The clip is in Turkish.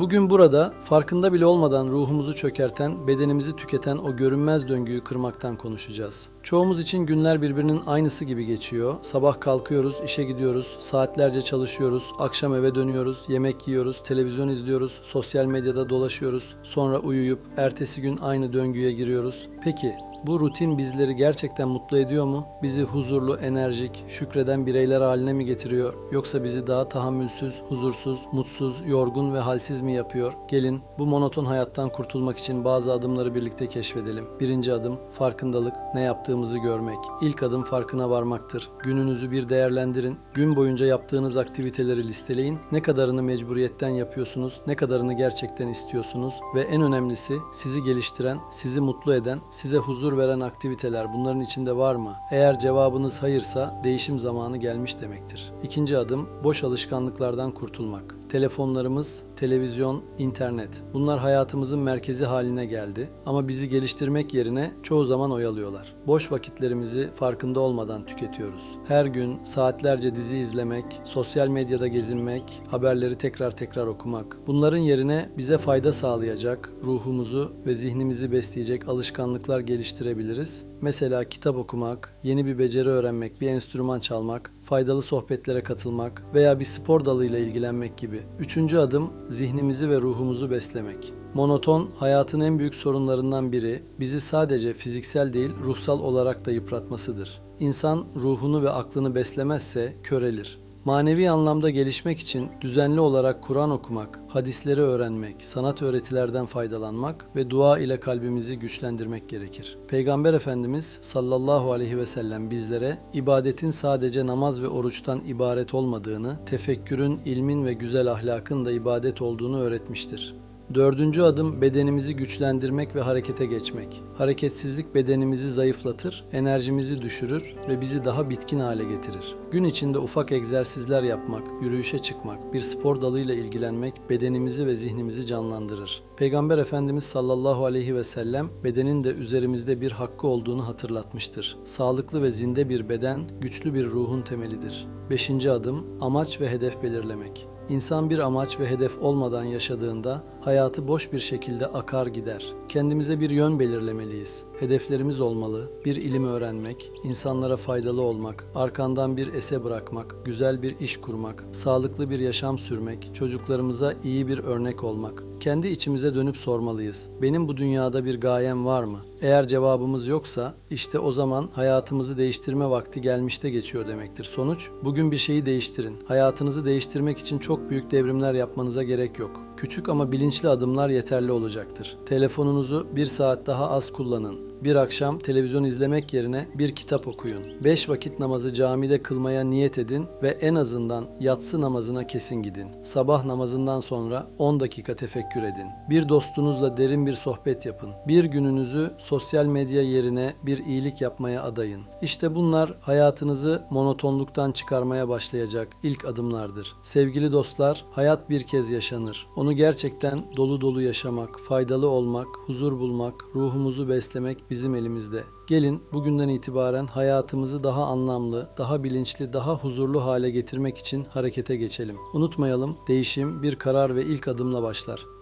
Bugün burada farkında bile olmadan ruhumuzu çökerten, bedenimizi tüketen o görünmez döngüyü kırmaktan konuşacağız. Çoğumuz için günler birbirinin aynısı gibi geçiyor. Sabah kalkıyoruz, işe gidiyoruz, saatlerce çalışıyoruz, akşam eve dönüyoruz, yemek yiyoruz, televizyon izliyoruz, sosyal medyada dolaşıyoruz, sonra uyuyup ertesi gün aynı döngüye giriyoruz. Peki bu rutin bizleri gerçekten mutlu ediyor mu? Bizi huzurlu, enerjik, şükreden bireyler haline mi getiriyor? Yoksa bizi daha tahammülsüz, huzursuz, mutsuz, yorgun ve halsiz mi yapıyor? Gelin bu monoton hayattan kurtulmak için bazı adımları birlikte keşfedelim. Birinci adım farkındalık, ne yaptığımızı görmek. İlk adım farkına varmaktır. Gününüzü bir değerlendirin. Gün boyunca yaptığınız aktiviteleri listeleyin. Ne kadarını mecburiyetten yapıyorsunuz, ne kadarını gerçekten istiyorsunuz ve en önemlisi sizi geliştiren, sizi mutlu eden, size huzur veren aktiviteler bunların içinde var mı? Eğer cevabınız hayırsa değişim zamanı gelmiş demektir. İkinci adım boş alışkanlıklardan kurtulmak. Telefonlarımız, televizyon, internet. Bunlar hayatımızın merkezi haline geldi ama bizi geliştirmek yerine çoğu zaman oyalıyorlar. Boş vakitlerimizi farkında olmadan tüketiyoruz. Her gün saatlerce dizi izlemek, sosyal medyada gezinmek, haberleri tekrar tekrar okumak. Bunların yerine bize fayda sağlayacak, ruhumuzu ve zihnimizi besleyecek alışkanlıklar geliştirebiliriz. Mesela kitap okumak, yeni bir beceri öğrenmek, bir enstrüman çalmak, faydalı sohbetlere katılmak veya bir spor dalıyla ilgilenmek gibi. Üçüncü adım zihnimizi ve ruhumuzu beslemek. Monoton hayatın en büyük sorunlarından biri bizi sadece fiziksel değil ruhsal olarak da yıpratmasıdır. İnsan ruhunu ve aklını beslemezse körelir. Manevi anlamda gelişmek için düzenli olarak Kur'an okumak, hadisleri öğrenmek, sanat öğretilerden faydalanmak ve dua ile kalbimizi güçlendirmek gerekir. Peygamber Efendimiz sallallahu aleyhi ve sellem bizlere ibadetin sadece namaz ve oruçtan ibaret olmadığını, tefekkürün, ilmin ve güzel ahlakın da ibadet olduğunu öğretmiştir. Dördüncü adım bedenimizi güçlendirmek ve harekete geçmek. Hareketsizlik bedenimizi zayıflatır, enerjimizi düşürür ve bizi daha bitkin hale getirir. Gün içinde ufak egzersizler yapmak, yürüyüşe çıkmak, bir spor dalıyla ilgilenmek bedenimizi ve zihnimizi canlandırır. Peygamber Efendimiz sallallahu aleyhi ve sellem bedenin de üzerimizde bir hakkı olduğunu hatırlatmıştır. Sağlıklı ve zinde bir beden, güçlü bir ruhun temelidir. Beşinci adım amaç ve hedef belirlemek. İnsan bir amaç ve hedef olmadan yaşadığında hayatı boş bir şekilde akar gider. Kendimize bir yön belirlemeliyiz. Hedeflerimiz olmalı. Bir ilim öğrenmek, insanlara faydalı olmak, arkandan bir ese bırakmak, güzel bir iş kurmak, sağlıklı bir yaşam sürmek, çocuklarımıza iyi bir örnek olmak. Kendi içimize dönüp sormalıyız. Benim bu dünyada bir gayem var mı? Eğer cevabımız yoksa işte o zaman hayatımızı değiştirme vakti gelmişte geçiyor demektir. Sonuç bugün bir şeyi değiştirin. Hayatınızı değiştirmek için çok büyük devrimler yapmanıza gerek yok. Küçük ama bilinçli adımlar yeterli olacaktır. Telefonunuzu bir saat daha az kullanın. Bir akşam televizyon izlemek yerine bir kitap okuyun. Beş vakit namazı camide kılmaya niyet edin ve en azından yatsı namazına kesin gidin. Sabah namazından sonra 10 dakika tefekkür edin. Bir dostunuzla derin bir sohbet yapın. Bir gününüzü sosyal medya yerine bir iyilik yapmaya adayın. İşte bunlar hayatınızı monotonluktan çıkarmaya başlayacak ilk adımlardır. Sevgili dostlar, hayat bir kez yaşanır. Onu gerçekten dolu dolu yaşamak, faydalı olmak, huzur bulmak, ruhumuzu beslemek bizim elimizde. Gelin bugünden itibaren hayatımızı daha anlamlı, daha bilinçli, daha huzurlu hale getirmek için harekete geçelim. Unutmayalım, değişim bir karar ve ilk adımla başlar.